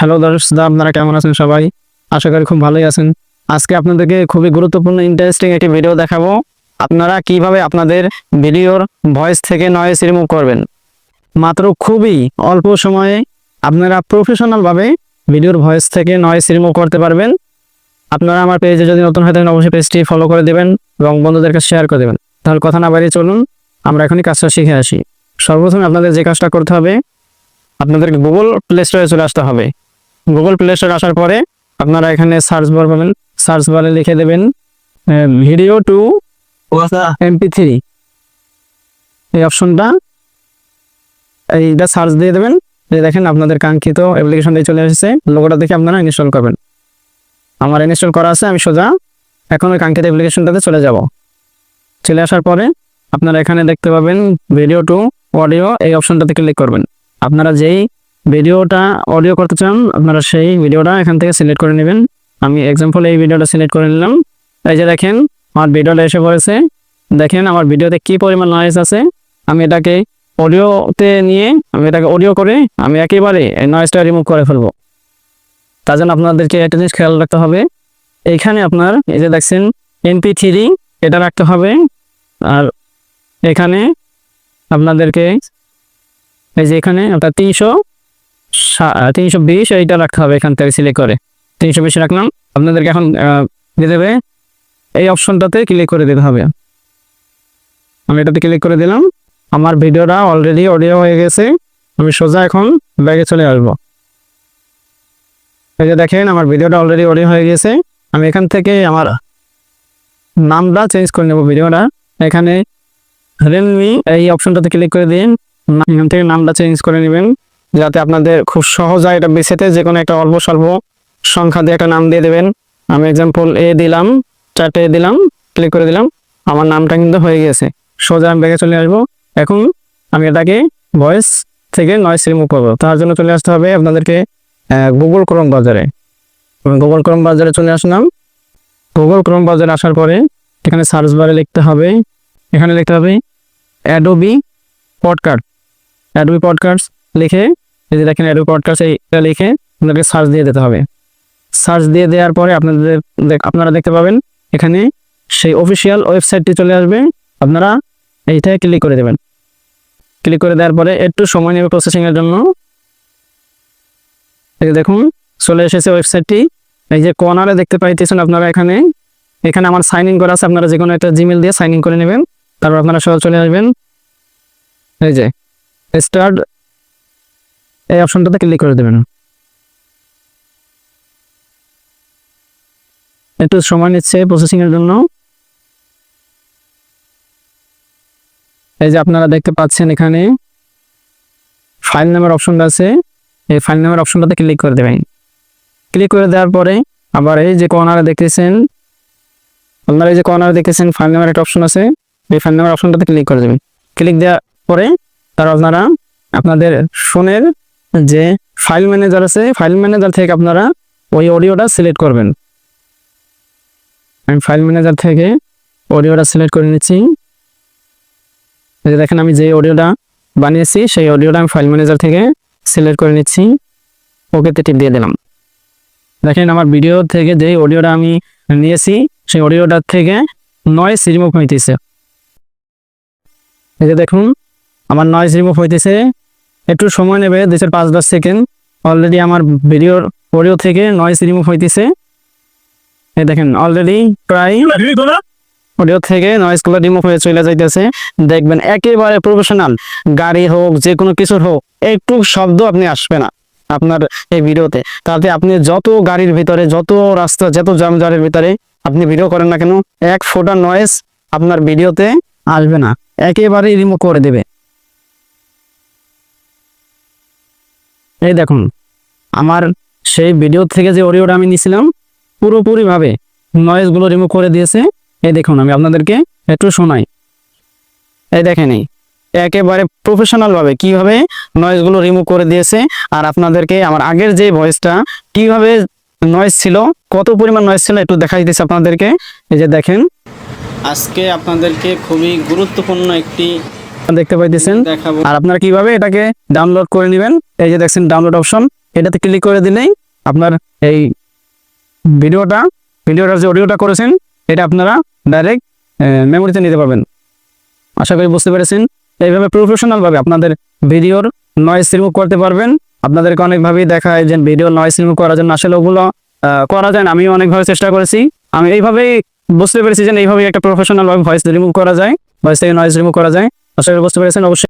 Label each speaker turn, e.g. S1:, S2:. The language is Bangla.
S1: হ্যালো দর্শক আপনারা কেমন আছেন সবাই? আশা করি খুব ভালোই আছেন। আজকে আপনাদেরকে খুবই গুরুত্বপূর্ণ ইন্টারেস্টিং একটি ভিডিও দেখাবো। আপনারা কীভাবে আপনাদের ভিডিওর ভয়েস থেকে নয়েস রিমুভ করবেন। মাত্র খুবই অল্প সময়ে আপনারা প্রফেশনালভাবে ভিডিওর ভয়েস থেকে নয়েস রিমুভ করতে পারবেন। আপনারা আমার পেজে যদি নতুন হয়ে থাকেন, অবশ্যই পেজটি ফলো করে দেবেন এবং বন্ধুদেরকে শেয়ার করে দেবেন। তাহলে কথা না বাড়িয়ে চলুন, আমরা এখনই কাজটা শিখে আসি। সর্বপ্রথমে আপনাদের যে কাজটা করতে হবে আপনাদেরকে গুগল প্লে স্টোরে চলে আসতে হবে। গুগল প্লে স্টোরে আসার পরে আপনারা এখানে সার্চ বার পাবেন। সার্চ বারে লিখে দেবেন ভিডিও টু এমপি থ্রি এই অপশনটা এইটা সার্চ দিয়ে দেবেন। যে দেখেন আপনাদের কাঙ্ক্ষিত অ্যাপ্লিকেশনটাই চলে এসেছে। লোগোটা দেখে আপনারা ইনস্টল করবেন। আমার ইনস্টল করা আছে আমি সোজা এখন ওই কাঙ্ক্ষিত অ্যাপ্লিকেশনটাতে চলে যাব। চলে আসার পরে আপনারা এখানে দেখতে পাবেন ভিডিও টু অডিও এই অপশনটাতে ক্লিক করবেন। আপনারা যেই ভিডিওটা অডিও করতে চান, আপনারা সেই ভিডিওটা এখান থেকে সিলেক্ট করে নেবেন। আমি এক্সাম্পল এই ভিডিওটা সিলেক্ট করে নিলাম। এই যে দেখেন, আমার ভিডিওটা এসে পড়েছে। দেখেন, আমার ভিডিওতে কি পরিমাণ নয়েজ আছে। আমি এটাকে অডিওতে নিয়ে, আমি এটাকে অডিও করে, আমি একেবারে এই নয়েজটা রিমুভ করে ফেলব। তার জন্য আপনাদেরকে একটা জিনিস খেয়াল রাখতে হবে। এইখানে আপনার, এই যে দেখছেন এমপি থ্রি এটা রাখতে হবে। আর এখানে আপনাদেরকে, এই যে এখানে আপনার তিনশো তিনশো বিশ এইটা রাখতে হবে এখান থেকে সিলেক্ট করে। তিনশো বিশ রাখলাম। আপনাদেরকে এখন দিয়ে দেবে এই অপশনটাতে ক্লিক করে দিতে হবে। আমি এটাতে ক্লিক করে দিলাম। আমার ভিডিওটা অলরেডি অডিও হয়ে গেছে। আমি সোজা এখন ব্যাগে চলে আসব। এই যে দেখেন, আমার ভিডিওটা অলরেডি অডিও হয়ে গেছে। আমি এখান থেকে আমার নামটা চেঞ্জ করে নেব ভিডিওটা। এখানে রিয়েলমি এই অপশনটাতে ক্লিক করে দিন। এখান থেকে নামটা চেঞ্জ করে নেবেন। যাতে আপনাদের খুব সহজ হয় এটা বেছেতে যে কোনো একটা অল্প স্বল্প সংখ্যা দিয়ে একটা নাম দিয়ে দেবেন। আমি এক্সাম্পল এ দিলাম চারটে দিলাম ক্লিক করে দিলাম, আমার নামটা কিন্তু হয়ে গেছে। সোজা আমি ব্যাগে চলে আসব। এখন আমি এটাকে ভয়েস থেকে নয়েস রিমুভ করব। তার জন্য চলে আসতে হবে আপনাদেরকে গুগল ক্রোম বাজারে গুগল ক্রোম বাজারে চলে আসলাম। গুগল ক্রোম বাজারে আসার পরে এখানে সার্চ বারে লিখতে হবে। এখানে লিখতে হবে অ্যাডোবি পডকাস্ট অ্যাডোবি পডকাস্ট লিখে এই যে দেখেন অ্যাডোবি পডকাস্ট এইটা লিখে আপনাদেরকে সার্চ দিয়ে দিতে হবে। সার্চ দিয়ে দেওয়ার পরে আপনাদের আপনারা দেখতে পাবেন, এখানে সেই অফিসিয়াল ওয়েবসাইটটি চলে আসবে। আপনারা এইটায় ক্লিক করে দেবেন। ক্লিক করে দেওয়ার পরে একটু সময় নেবে প্রসেসিং এর জন্য। এই দেখুন, চলে এসেছে ওয়েবসাইটটি এই যে কর্নারে দেখতে পাইতেছেন আপনারা এখানে। এখানে আমার সাইন ইন করা আছে, আপনারা যে কোনো একটা জিমেল দিয়ে সাইন ইন করে নেবেন। তারপর আপনারা সহ চলে আসবেন। এই যে স্টার্ট এই অপশনটাতে ক্লিক করে দেবেন। একটু সময় নিচ্ছে প্রসেসিং এর জন্য। এই যে আপনারা দেখতে পাচ্ছেন এখানে ফাইল নামের অপশনটা আছে। এই ফাইল নামের অপশনটাতে ক্লিক করে দেবেন। ক্লিক করে দেওয়ার পরে আবার এই যে কর্নারে দেখতেছেন, আপনারা এই যে কর্নারে দেখতেছেন ফাইল নামের একটা অপশন আছে। এই ফাইল নামের অপশনটাতে ক্লিক করে দেবেন। ক্লিক দেওয়ার পরে তার আপনারা আপনাদের ফোনের যে ফাইল ম্যানেজার আছে ফাইল ম্যানেজার থেকে আপনারা ওই অডিওটা সিলেক্ট করবেন। আমি ফাইল ম্যানেজার থেকে অডিওটা সিলেক্ট করে নিচ্ছি। দেখেন আমি যে অডিওটা বানিয়েছি, সেই অডিওটা আমি ফাইল ম্যানেজার থেকে সিলেক্ট করে নিচ্ছি। ওকেতে টিপ দিয়ে দিলাম। দেখেন আমার ভিডিও থেকে যে অডিওটা আমি নিয়েছি, সেই অডিওটার থেকে নয়েস রিমুভ হইতেছে। এই যে দেখুন, আমার নয়েজ রিমুভ হইতেছে। একটু সময় নেবে দুই চার পাঁচ দশ সেকেন্ড অলরেডি আমার ভিডিওর অডিও থেকে নয়েজ রিমুভ হইতেছে। এই দেখেন অলরেডি প্রায় অডিও থেকে নয়েজগুলো রিমুভ হয়ে চলে যাইতেছে। দেখবেন একেবারে প্রফেশনাল গাড়ি হোক যে কোনো কিছুর হোক একটু শব্দ আপনি আসবে না আপনার এই ভিডিওতে তাতে আপনি যত গাড়ির ভিতরে যত রাস্তা যত জামজারের ভিতরে আপনি ভিডিও করেন না কেন এক ফোটা নয়েজ আপনার ভিডিওতে আসবে না। একেবারে রিমুভ করে দেবে। এই দেখুন, আমার সেই ভিডিও থেকে যে অডিওটা আমি নিছিলাম, পুরোপুরিভাবে নয়েজগুলো রিমুভ করে দিয়েছে। এই দেখুন, আমি আপনাদেরকে একটু শোনাই। এই দেখেন এই, একেবারে প্রফেশনাল ভাবে কীভাবে নয়েজগুলো রিমুভ করে দিয়েছে আর আপনাদেরকে আমার আগের যে ভয়েসটা কীভাবে নয়েজ ছিল, কত পরিমাণ নয়েজ ছিল একটু দেখাই দিয়েছে আপনাদেরকে। এই যে দেখেন, আজকে আপনাদেরকে খুবই গুরুত্বপূর্ণ একটি দেখতে পাইতেছেন। আর আপনারা কীভাবে এটাকে ডাউনলোড করে নেবেন? এই যে দেখছেন ডাউনলোড অপশন এটাতে ক্লিক করে দিলেই আপনার এই ভিডিওটা ভিডিওটার যে অডিওটা করেছেন এটা আপনারা ডাইরেক্ট মেমোরিতে নিতে পারবেন। আশা করি বুঝতে পেরেছেন। এইভাবে প্রফেশনাল ভাবে আপনাদের ভিডিওর নয়েজ রিমুভ করতে পারবেন। আপনাদেরকে অনেকভাবেই দেখায় যে ভিডিও নয়েস রিমুভ করার জন্য আসলে ওগুলো আহ, করা যায় না। আমিও অনেকভাবে চেষ্টা করেছি। আমি এইভাবেই বুঝতে পেরেছি যে এইভাবে একটা প্রফেশনাল ভাবে ভয়েস রিমুভ করা যায়। ভয়েস থেকে নয়েজ রিমুভ করা যায়। আশা করি বুঝতে পেরেছেন অবশ্যই